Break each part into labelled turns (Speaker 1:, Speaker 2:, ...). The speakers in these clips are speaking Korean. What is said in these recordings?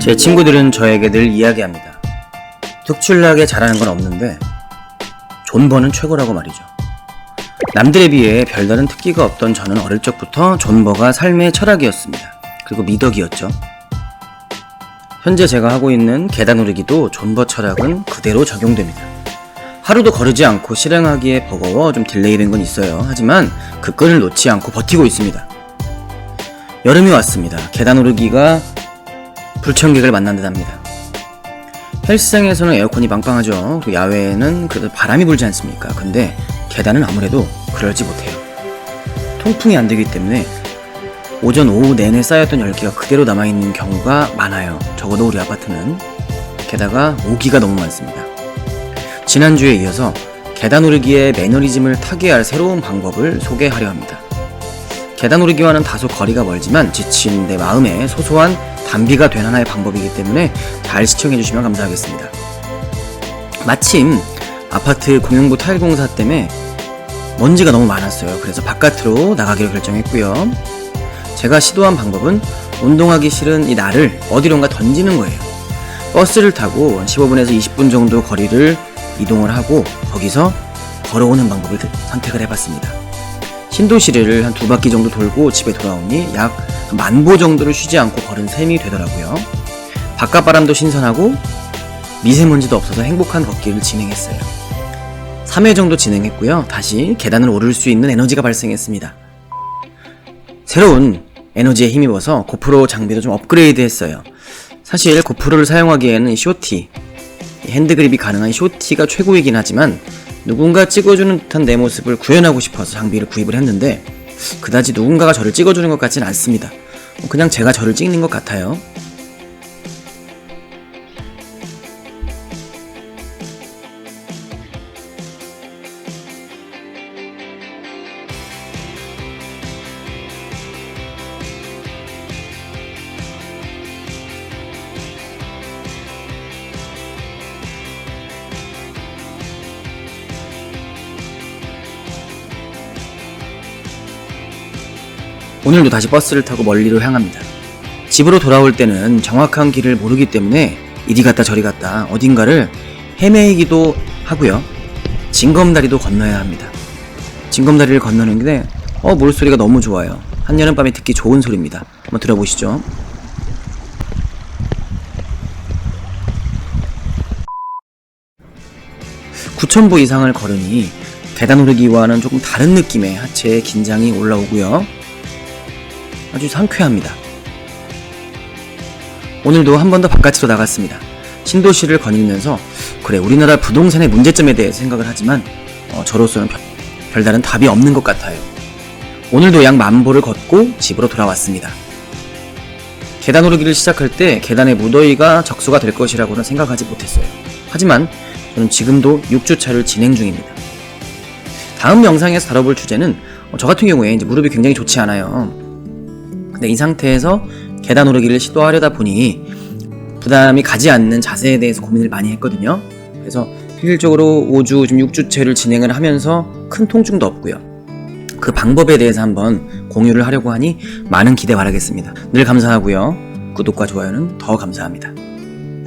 Speaker 1: 제 친구들은 저에게 늘 이야기합니다. 특출나게 잘하는 건 없는데 존버는 최고라고 말이죠. 남들에 비해 별다른 특기가 없던 저는 어릴 적부터 존버가 삶의 철학이었습니다. 그리고 미덕이었죠. 현재 제가 하고 있는 계단 오르기도 존버 철학은 그대로 적용됩니다. 하루도 거르지 않고 실행하기에 버거워 좀 딜레이된 건 있어요. 하지만 그 끈을 놓지 않고 버티고 있습니다. 여름이 왔습니다. 계단 오르기가 불청객을 만난 듯합니다. 헬스장에서는 에어컨이 빵빵하죠. 또 야외에는 그래도 바람이 불지 않습니까? 근데 계단은 아무래도 그러지 못해요. 통풍이 안 되기 때문에 오전 오후 내내 쌓였던 열기가 그대로 남아있는 경우가 많아요. 적어도 우리 아파트는. 게다가 모기가 너무 많습니다. 지난주에 이어서 계단 오르기의 매너리즘을 타개할 새로운 방법을 소개하려 합니다. 계단 오르기와는 다소 거리가 멀지만 지친 내 마음에 소소한 단비가 된 하나의 방법이기 때문에 잘 시청해 주시면 감사하겠습니다. 마침 아파트 공용부 타일 공사 때문에 먼지가 너무 많았어요. 그래서 바깥으로 나가기로 결정했고요. 제가 시도한 방법은 운동하기 싫은 이 나를 어디론가 던지는 거예요. 버스를 타고 15분에서 20분 정도 거리를 이동을 하고 거기서 걸어오는 방법을 선택을 해봤습니다. 신도시를 한 두 바퀴 정도 돌고 집에 돌아오니 약 만보 정도를 쉬지 않고 걸은 셈이 되더라고요. 바깥 바람도 신선하고 미세먼지도 없어서 행복한 걷기를 진행했어요. 3회 정도 진행했고요. 다시 계단을 오를 수 있는 에너지가 발생했습니다. 새로운 에너지에 힘입어서 고프로 장비도 좀 업그레이드 했어요. 사실 고프로를 사용하기에는 쇼티, 핸드그립이 가능한 쇼티가 최고이긴 하지만 누군가 찍어주는 듯한 내 모습을 구현하고 싶어서 장비를 구입을 했는데 그다지 누군가가 저를 찍어주는 것 같진 않습니다. 그냥 제가 저를 찍는 것 같아요. 오늘도 다시 버스를 타고 멀리로 향합니다. 집으로 돌아올 때는 정확한 길을 모르기 때문에 이리 갔다 저리 갔다 어딘가를 헤매이기도 하고요. 징검다리도 건너야 합니다. 징검다리를 건너는 게 어, 물소리가 너무 좋아요. 한여름밤에 듣기 좋은 소리입니다. 한번 들어보시죠. (9,000보) 이상을 걸으니 계단 오르기와는 조금 다른 느낌의 하체에 긴장이 올라오고요. 아주 상쾌합니다. 오늘도 한 번 더 바깥으로 나갔습니다. 신도시를 거닐면서 그래 우리나라 부동산의 문제점에 대해 생각을 하지만 어, 저로서는 별, 별다른 답이 없는 것 같아요. 오늘도 약 만보를 걷고 집으로 돌아왔습니다. 계단 오르기를 시작할 때 계단의 무더위가 적수가 될 것이라고는 생각하지 못했어요. 하지만 저는 지금도 6주차를 진행 중입니다. 다음 영상에서 다뤄볼 주제는 어, 저 같은 경우에 이제 무릎이 굉장히 좋지 않아요. 근데 이 상태에서 계단 오르기를 시도하려다 보니 부담이 가지 않는 자세에 대해서 고민을 많이 했거든요. 그래서 실질적으로 5주, 좀 6주째를 진행을 하면서 큰 통증도 없고요. 그 방법에 대해서 한번 공유를 하려고 하니 많은 기대 바라겠습니다. 늘 감사하고요. 구독과 좋아요는 더 감사합니다.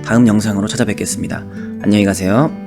Speaker 1: 다음 영상으로 찾아뵙겠습니다. 안녕히 가세요.